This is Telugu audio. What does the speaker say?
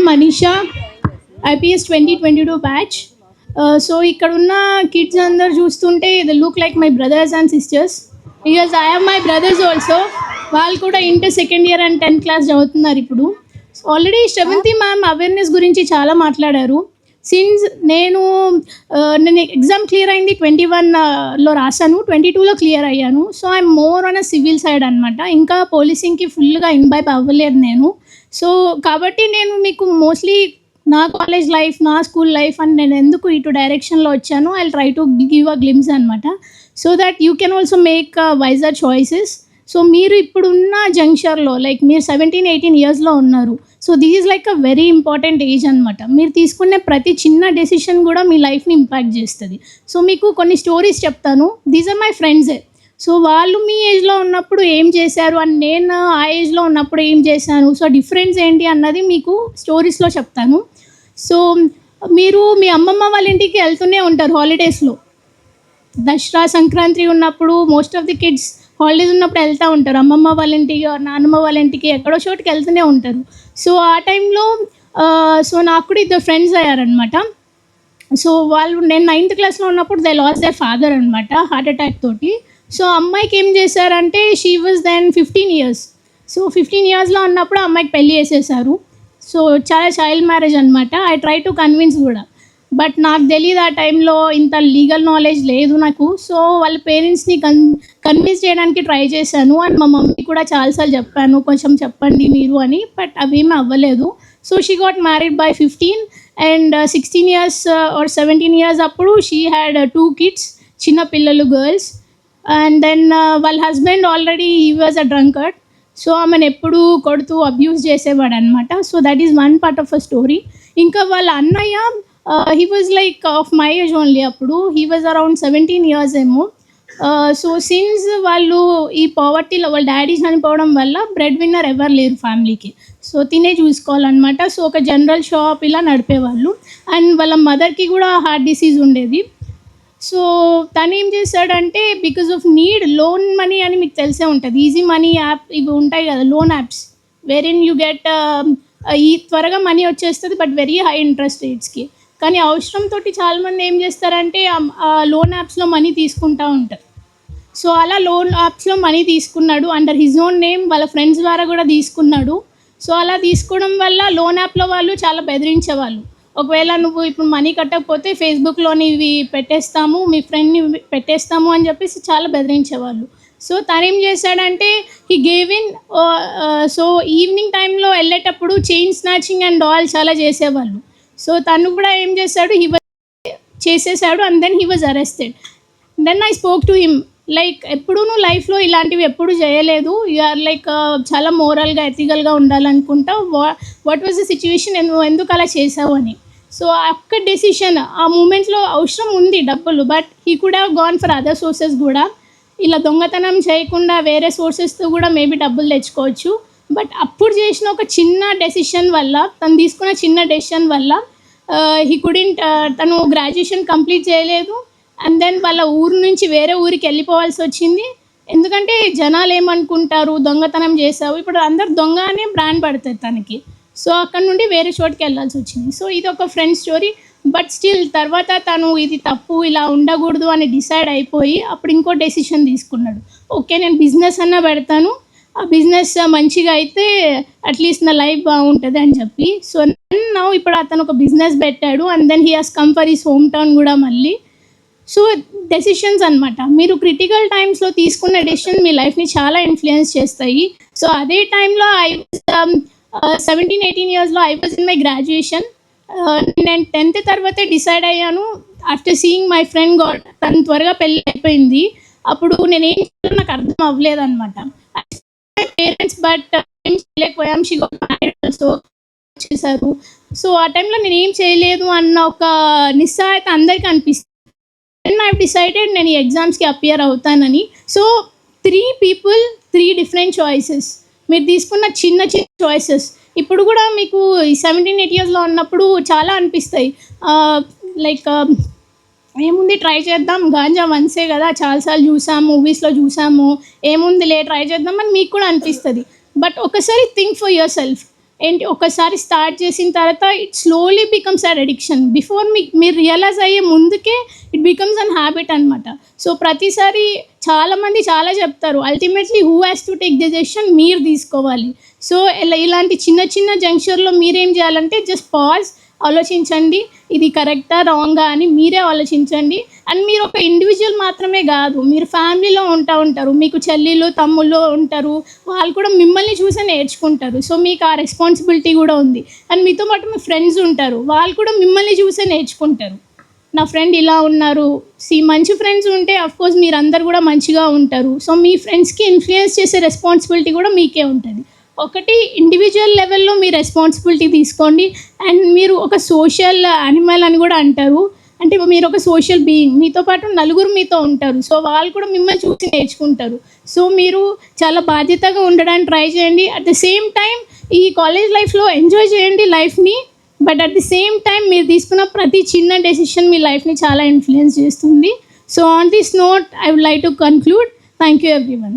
I'm Manisha IPS twenty twenty two batch so ఇక్కడ ఉన్న కిడ్స్ అందరు చూస్తుంటే ఇది look like my brothers and sisters because I have my brothers also వాళ్ళు కూడా inter second year and tenth class చదువుతున్నారు ఇప్పుడు. ఆల్రెడీ శ్రవంతి మ్యామ్ అవేర్నెస్ గురించి చాలా మాట్లాడారు. సిన్స్ నేను uh, నేను ఎగ్జామ్ క్లియర్ అయింది ట్వంటీ వన్లో uh, రాశాను. ట్వంటీ టూలో క్లియర్ అయ్యాను. So I'm more on a civil side అనమాట ఇంకా పోలీసింగ్కి ఫుల్గా ఇన్వైప్ అవ్వలేదు నేను. సో కాబట్టి నేను మీకు మోస్ట్లీ నా కాలేజ్ లైఫ్ నా స్కూల్ లైఫ్ అని నేను ఎందుకు ఇటు డైరెక్షన్లో వచ్చాను I try to give a glimpse అనమాట so that you can also make wiser choices so మీరు ఇప్పుడున్న జంక్షన్లో లైక్ మీరు సెవెంటీన్ ఎయిటీన్ ఇయర్స్లో ఉన్నారు. So this is like a very important age అనమాట మీరు తీసుకునే ప్రతి చిన్న డెసిషన్ కూడా మీ లైఫ్ని ఇంపాక్ట్ చేస్తుంది. సో మీకు కొన్ని స్టోరీస్ చెప్తాను. దీస్ ఆర్ మై ఫ్రెండ్సే సో వాళ్ళు మీ ఏజ్లో ఉన్నప్పుడు ఏం చేశారు? అని నేను ఆ ఏజ్లో ఉన్నప్పుడు ఏం చేశాను? సో డిఫరెన్స్ ఏంటి అన్నది మీకు స్టోరీస్లో చెప్తాను. సో మీరు మీ అమ్మమ్మ వాళ్ళ ఇంటికి వెళ్తూనే ఉంటారు హాలిడేస్లో దసరా సంక్రాంతి ఉన్నప్పుడు most of the kids holidays ఉన్నప్పుడు వెళ్తూ ఉంటారు. అమ్మమ్మ వాళ్ళ ఇంటికి నాన్నమ్మ వాళ్ళ ఇంటికి ఎక్కడో చోటుకి వెళ్తూనే ఉంటారు. సో ఆ టైంలో సో నాకు కూడా ఇద్దరు ఫ్రెండ్స్ అయ్యారనమాట సో వాళ్ళు నేను నైన్త్ క్లాస్లో ఉన్నప్పుడు దే లాస్ దే ఫాదర్ అనమాట హార్ట్ అటాక్ తోటి. సో అమ్మాయికి ఏం చేశారంటే she was then fifteen years so fifteen ఇయర్స్లో ఉన్నప్పుడు అమ్మాయికి పెళ్ళి చేసేసారు. సో చాలా చైల్డ్ మ్యారేజ్ అనమాట ఐ ట్రై టు కన్విన్స్ కూడా. బట్ నాకు తెలియదు ఆ టైంలో ఇంత లీగల్ నాలెడ్జ్ లేదు నాకు. సో వాళ్ళ పేరెంట్స్ని కన్ కన్విన్స్ చేయడానికి ట్రై చేశాను. అండ్ మా మమ్మీ కూడా చాలాసార్లు చెప్పాను కొంచెం చెప్పండి మీరు అని. బట్ అవేమీ అవ్వలేదు. So she got married by fifteen and sixteen years or seventeen years అప్పుడు షీ హ్యాడ్ టూ కిడ్స్ చిన్న పిల్లలు గర్ల్స్ అండ్ దెన్ uh, వాళ్ళ హస్బెండ్ ఆల్రెడీ ఈ వాజ్ అ డ్రంకర్డ్ సో ఆమెను ఎప్పుడూ కొడుతూ అబ్యూస్ చేసేవాడు అనమాట so that is one part of a story ఇంకా వాళ్ళ అన్నయ్య he was like of my age only అప్పుడు. He was around seventeen years ఏమో. Uh, సో సిన్స్ వాళ్ళు ఈ పావర్టీలో వాళ్ళ డాడీ చనిపోవడం వల్ల బ్రెడ్ విన్నర్ ఎవరు లేరు ఫ్యామిలీకి సో తినే చూసుకోవాలన్నమాట. సో ఒక జనరల్ షాప్ ఇలా నడిపేవాళ్ళు. అండ్ వాళ్ళ మదర్కి కూడా హార్ట్ డిసీజ్ ఉండేది. సో తను ఏం చేశాడంటే because of need loan money అని మీకు తెలిసే ఉంటుంది. ఈజీ మనీ యాప్ ఇవి ఉంటాయి కదా loan apps wherein you get ఈ త్వరగా మనీ వచ్చేస్తుంది బట్ వెరీ హై ఇంట్రెస్ట్ రేట్స్కి కానీ అవసరంతో చాలామంది ఏం చేస్తారంటే ఆ లోన్ యాప్స్లో మనీ తీసుకుంటూ ఉంటారు. సో అలా లోన్ యాప్స్లో మనీ తీసుకున్నాడు. అండర్ హిజ్ ఓన్ నేమ్ వాళ్ళ ఫ్రెండ్స్ ద్వారా కూడా తీసుకున్నాడు. సో అలా తీసుకోవడం వల్ల లోన్ యాప్లో వాళ్ళు చాలా బెదిరించేవాళ్ళు. ఒకవేళ నువ్వు ఇప్పుడు మనీ కట్టకపోతే ఫేస్బుక్లోని ఇవి పెట్టేస్తాము మీ ఫ్రెండ్ని పెట్టేస్తాము అని చెప్పేసి చాలా బెదిరించేవాళ్ళు. సో తను ఏం చేశాడంటే ఈ గేవ్ ఇన్ సో ఈవినింగ్ టైంలో వెళ్ళేటప్పుడు చైన్ స్నాచింగ్ అండ్ ఆల్ చాలా చేసేవాళ్ళు. సో తను కూడా ఏం చేశాడు హీ చేసేసాడు and then he was arrested then I spoke to him like ఎప్పుడు నువ్వు లైఫ్లో ఇలాంటివి ఎప్పుడు చేయలేదు. యూఆర్ లైక్ uh, చాలా మోరల్గా ఎథికల్గా ఉండాలనుకుంటా. వా వాట్ వాజ్ ద సిచ్యువేషన్ నువ్వు ఎందుకు అలా చేసావు అని. సో ఒక్క డెసిషన్ ఆ మూమెంట్లో అవసరం ఉంది డబ్బులు but he could have gone for other sources కూడా. ఇలా దొంగతనం చేయకుండా వేరే సోర్సెస్తో కూడా మేబీ డబ్బులు తెచ్చుకోవచ్చు. బట్ అప్పుడు చేసిన ఒక చిన్న డెసిషన్ వల్ల తను తీసుకున్న చిన్న డెసిషన్ వల్ల uh, హీ కుడింట్ uh, తను గ్రాడ్యుయేషన్ కంప్లీట్ చేయలేదు. అండ్ దెన్ వాళ్ళ ఊరు నుంచి వేరే ఊరికి వెళ్ళిపోవాల్సి వచ్చింది. ఎందుకంటే జనాలు ఏమనుకుంటారు? దొంగతనం చేసావు. ఇప్పుడు అందరు దొంగ అనే బ్రాండ్ పడుతుంది తనకి. సో అక్కడ నుండి వేరే చోటుకి వెళ్ళాల్సి వచ్చింది. సో ఇది ఒక ఫ్రెండ్ స్టోరీ బట్ స్టిల్ తర్వాత తను ఇది తప్పు ఇలా ఉండకూడదు అని డిసైడ్ అయిపోయి అప్పుడు ఇంకో డెసిషన్ తీసుకున్నాడు. ఓకే నేను బిజినెస్ అన్నా పెడతాను. ఆ బిజినెస్ మంచిగా అయితే అట్లీస్ట్ నా లైఫ్ బాగుంటుంది అని చెప్పి. సో నా ఇప్పుడు అతను ఒక బిజినెస్ పెట్టాడు and then he has come for his home town కూడా మళ్ళీ. సో డెసిషన్స్ అనమాట మీరు క్రిటికల్ టైమ్స్లో తీసుకున్న డెసిషన్ మీ లైఫ్ని చాలా ఇన్ఫ్లుయెన్స్ చేస్తాయి. సో అదే టైంలో ఐ సెవెంటీన్ ఎయిటీన్ ఇయర్స్లో I was in my graduation నేను టెన్త్ తర్వాతే డిసైడ్ అయ్యాను. After seeing my friend got తను త్వరగా పెళ్ళి అయిపోయింది. అప్పుడు నేను ఏం చేయాలో నాకు అర్థం అవ్వలేదు అనమాట పేరెంట్స్ బట్ ఏం చేయలేకపోయాం. షీ సో చేశారు. సో ఆ టైంలో నేను ఏం చేయలేదు అన్న ఒక నిస్సహాయత అందరికీ అనిపిస్తుంది. దెన్ ఐ డిసైడెడ్ నేను ఈ ఎగ్జామ్స్కి అపియర్ అవుతానని. So three people three different choices మీరు తీసుకున్న చిన్న చిన్న చాయిసెస్ ఇప్పుడు కూడా మీకు సెవెంటీన్ ఎయిట్ ఇయర్స్లో ఉన్నప్పుడు చాలా అనిపిస్తాయి. లైక్ ఏముంది ట్రై చేద్దాం గాంజా వన్సే కదా చాలాసార్లు చూసాము మూవీస్లో చూసాము ఏముంది లే ట్రై చేద్దాం అని మీకు కూడా అనిపిస్తుంది. బట్ ఒకసారి థింక్ ఫర్ యువర్ సెల్ఫ్ ఏంటి ఒకసారి స్టార్ట్ చేసిన తర్వాత it slowly becomes a addiction before మీ మీరు రియలైజ్ అయ్యే ముందుకే ఇట్ బికమ్స్ అన్ హ్యాబిట్ అనమాట సో ప్రతిసారి చాలామంది చాలా చెప్తారు ultimately who has to take the decision మీరు తీసుకోవాలి. సో ఇలా ఇలాంటి చిన్న చిన్న జంక్షన్లో మీరేం చేయాలంటే జస్ట్ పాజ్ ఆలోచించండి ఇది కరెక్టా రాంగా అని మీరే ఆలోచించండి. అండ్ మీరు ఒక ఇండివిజువల్ మాత్రమే కాదు మీరు ఫ్యామిలీలో ఉంటా ఉంటారు మీకు చెల్లిలు తమ్ముళ్ళు ఉంటారు వాళ్ళు కూడా మిమ్మల్ని చూసే నేర్చుకుంటారు. సో మీకు ఆ రెస్పాన్సిబిలిటీ కూడా ఉంది. అండ్ మీతో పాటు మీ ఫ్రెండ్స్ ఉంటారు వాళ్ళు కూడా మిమ్మల్ని చూసే నేర్చుకుంటారు. నా ఫ్రెండ్ ఇలా ఉన్నారు. సి మంచి ఫ్రెండ్స్ ఉంటే అఫ్కోర్స్ మీరందరూ కూడా మంచిగా ఉంటారు. సో మీ ఫ్రెండ్స్కి ఇన్ఫ్లుయెన్స్ చేసే రెస్పాన్సిబిలిటీ కూడా మీకే ఉంటుంది. ఒకటి ఇండివిజువల్ లెవెల్లో మీ రెస్పాన్సిబిలిటీ తీసుకోండి. అండ్ మీరు ఒక సోషల్ యానిమల్ అని కూడా అంటారు. అంటే మీరు ఒక సోషల్ బీయింగ్ మీతో పాటు నలుగురు మీతో ఉంటారు. సో వాళ్ళు కూడా మిమ్మల్ని చూసి నేర్చుకుంటారు. సో మీరు చాలా బాధ్యతగా ఉండడానికి ట్రై చేయండి. అట్ ద సేమ్ టైం ఈ కాలేజ్ లైఫ్లో ఎంజాయ్ చేయండి లైఫ్ని but at the same time మీరు తీసుకున్న ప్రతి చిన్న డెసిషన్ మీ లైఫ్ని చాలా ఇన్ఫ్లుయెన్స్ చేస్తుంది. So on this note I would like to conclude thank you everyone